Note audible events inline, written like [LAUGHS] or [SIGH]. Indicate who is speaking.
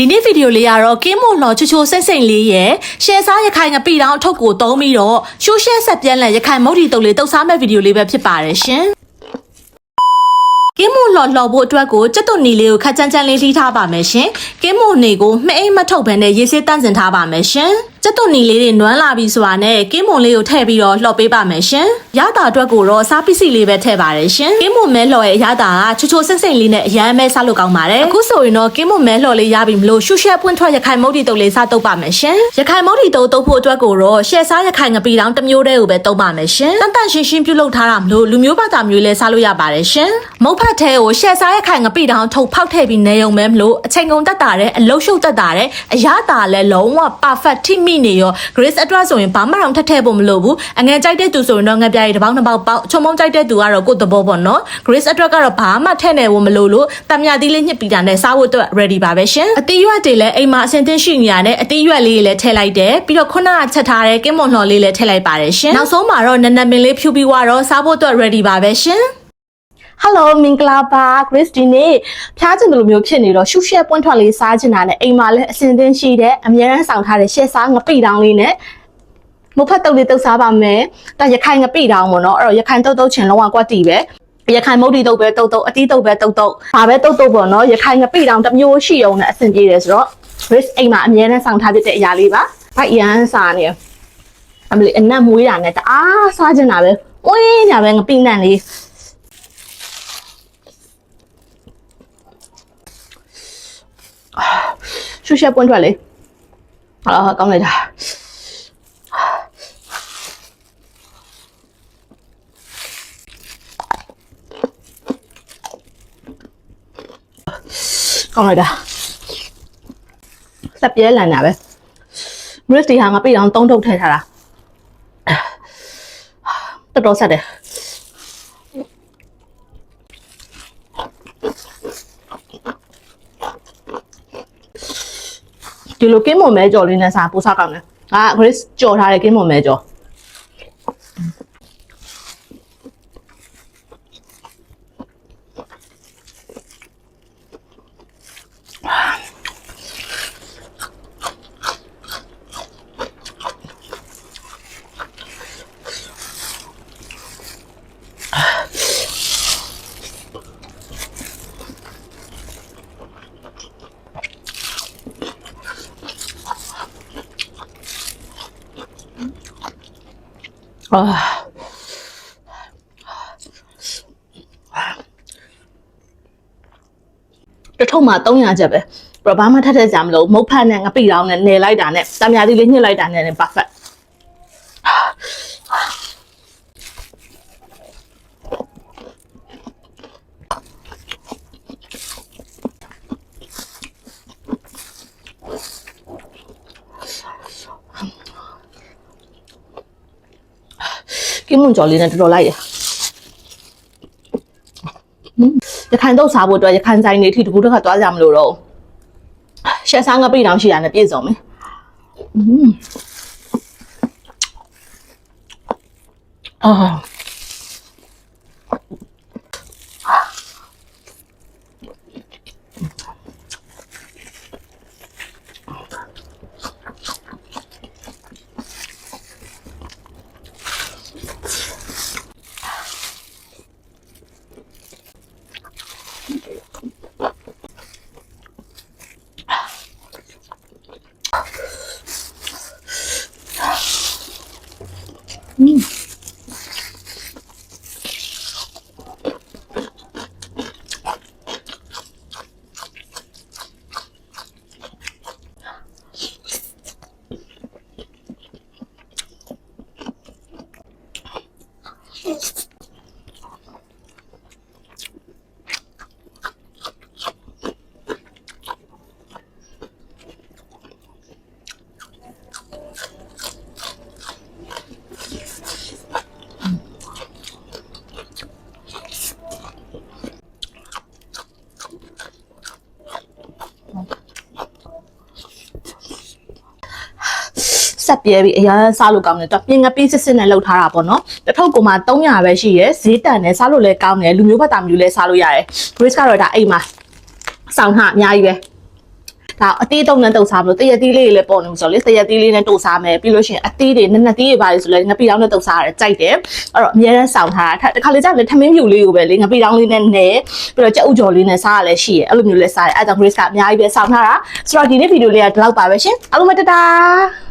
Speaker 1: ဒီနေ့ဗီဒီယိုလေးကတော့ကင်းမွန်လော်ချိုချိုစိမ့်စိမ့်လေးရဲ့ရှယ်စားရခိုင်ငပိတောင်အထုပ်ကိုတုံးပြီးတော့ရှိုးရှက်ဆက်ပြန်လည်ရခိုင်မုတ်တီတုပ်လေးတုပ်စားမဲ့ဗီဒီယိုလေးပဲဖြစ်ပါတယ်ရှင်ကင်းမွန်လော်လော်ဖို့အတွက်ကိုစက်သွန်နီလေးကိုခက်ချမ်းချမ်းလေးလှီးထားပါမယ်ရှင်ကင်းမွန်နေကိုမှအိမ်မထုတ်ဘဲနဲ့ရေးစေးတန့်စင်ထားပါမယ်ရှင် စက်သွန်နီလေးတွေနွမ်းလာပြီဆိုတာနဲ့ကင်းမွန်လေးကိုထည့်ပြီးတော့လှော်ပေးပါမယ်ရှင်ရတာအတွက်ကိုတော့စားပစ္စည်းလေးပဲထည့်ပါတယ်ရှင်ကင်းမွန်မဲလှော်ရဲ့ရတာကချိုချိုစိမ့်စိမ့်လေးနဲ့အရန်မဲစားလို့ကောင်းပါတယ်အခုဆိုရင်တော့ကင်းမွန်မဲလှော်လေးရပြီမလို့ရှုရှက်ပွင့်ထွက်ရခိုင်မုတ်တီတုပ်လေးစားတုပ်ပါမယ်ရှင်ရခိုင်မုတ်တီတုပ်တုပ်ဖို့အတွက်ကိုတော့ရှယ်စားရခိုင်ငပီတောင်တစ်မျိုးတည်းကိုပဲတုပ်ပါမယ်ရှင်တန်တန်ရှင်းရှင်းပြုတ်လုပ်ထားတာမလို့လူမျိုးဘာသာမျိုးလေးစားလို့ရပါတယ်ရှင်မုတ်ဖတ်ထဲကိုရှယ်စားရခိုင်ငပီတောင်ထုတ်ဖောက်ထည့်ပြီးနေုံမဲမလို့အချိန်ကုန်တက်တာတဲ့အလုတ်ရှုပ်တက်တာတဲ့အရသာလည်းလုံးဝ perfect ထိမိနေရော grace အတွက်ဆိုရင်ဘာမှတော့ထက်ထည့်ဖို့မလိုဘူးအငယ်ကြိုက်တဲ့သူဆိုရင်တော့ငပြားရီတစ်ပေါက်နှစ်ပေါက်ပေါက်ချုံမုံကြိုက်တဲ့သူကတော့ကိုယ့်သဘောပေါ့နော် grace အတွက်ကတော့ဘာမှထည့်နေဖို့မလိုလို့တံမြသီးလေးညှစ်ပြီးတာနဲ့စားဖို့အတွက် ready ပါပဲရှင်အသီးရွက်တွေလည်းအိမ်မှာအဆင်သင့်ရှိနေရတဲ့အသီးရွက်လေးတွေလည်းထည့်လိုက်တယ်ပြီးတော့ခုနကချက်ထားတဲ့ကင်းမွန်လှော်လေးလည်းထည့်လိုက်ပါတယ်ရှင်နောက်ဆုံးမှာတော့နနမင်လေးဖြူပြီးွားတော့စားဖို့အတွက် ready ပါပဲရှင် Hello မင်္ဂလာပါ Grace ဒီနေ့ဖျားချင်တယ်လို့မျိုးဖြစ်နေတော့ရှုရှက်ပွင့်ထွက်လေးစားချင်တာနဲ့အိမ်မှာလည်းအဆင်သင့်ရှိတဲ့အများရန်ဆောင်ထားတဲ့ရှက်စားငပိတောင်းလေးနဲ့မဖတ်တုပ်လေးတုပ်စားပါမယ်။ဒါရခိုင်ငပိတောင်းပေါ့နော်။အဲ့တော့ရခိုင်တုပ်တုပ်ချင်လုံးဝကွက်တီပဲ။ရခိုင်မုတ်တီတုပ်ပဲတုပ်တုပ်အတီးတုပ်ပဲတုပ်တုပ်။ဒါပဲတုပ်တုပ်ပေါ့နော်။ရခိုင်ငပိတောင်းတစ်မျိုးရှိအောင်နဲ့အဆင်ပြေတယ်ဆိုတော့ Grace အိမ်မှာအများရန်ဆောင်ထားတဲ့အရာလေးပါ။ဗိုက်ရန်စားနေ။အမလီအနက်မွေးတာနဲ့တအားစားချင်တာပဲ။ဝင်းညာပဲငပိနန့်လေး။ ရှုရှက်ပွင့်ထွက်လေဟာလာကောင်းလိုက်တာကောင်းလိုက်တာစက်ပြဲလန်တာပဲ Grace ဒီဟာငါပြအောင်သုံးထုတ်ထည့်ထားတာတော်တော်ဆက်တယ် ဒီလိုကင်းမွန်မဲကြော်လေးနဲ့စားပိုးစားကောင်းတယ်ငါ Grace ကြော်ထားတဲ့ကင်းမွန်မဲကြော် အာတစ်ထုံမှာ300ချက်ပဲပြတော့ဘာမှထက်ထက်ကြမလို့မုတ်ဖတ်နဲ့ငပိတောင်းနဲ့နယ်လိုက်တာနဲ့တံမြာသီးလေးညှစ်လိုက်တာနဲ့လည်း perfect ကင်းမွန်ကြော်လေးနဲ့တော်တော်လိုက်ရရခိုင်တော့စားဖို့အတွက်ရခိုင်ဆိုင်နေအထိတကူတစ်ခါသွားကြမလို့တော့ရှက်စားငပိတောင်ရှိတာနဲ့ပြည့်စုံမယ်อืมအာ Thank [LAUGHS] you. ဆက်ပြဲပြီးအရင်စားလို့ကောင်းတယ်သူကပြင်ငပိစစ်စစ်နဲ့လှုပ်ထားတာပေါ့နော်တစ်ထုပ်ကိုမှ300ပဲရှိရယ်ဈေးတန်နဲ့စားလို့လည်းကောင်းတယ်လူမျိုးဘက်တာမျိုးလည်းစားလို့ရတယ် Grace ကတော့ဒါအိမ်မှာစောင်းဟာအများကြီးပဲဒါအသေးတုံးနဲ့တုတ်စားမလို့တရက်သီးလေးတွေလည်းပေါ်နေမှာဆိုတော့လေတရက်သီးလေးနဲ့တုတ်စားမယ်ပြီးလို့ရှိရင်အသေးတွေနက်နက်သီးတွေပါလေဆိုလဲငပိတောင်းနဲ့တုတ်စားရတယ်ကြိုက်တယ်အဲ့တော့အများနဲ့စောင့်ထားတာတစ်ခါလေကြာလေထမင်းဖြူလေးကိုပဲလေငပိတောင်းလေးနဲ့နဲပြီးတော့ကြက်ဥကြော်လေးနဲ့စားရလဲရှိရအဲ့လိုမျိုးလဲစားတယ်အဲ့ဒါကြောင့် Grace ကအများကြီးပဲစောင့်ထားတာဆိုတော့ဒီနေ့ဗီဒီယိုလေးကဒီလောက်ပါပဲရှင်အားလုံးပဲတတား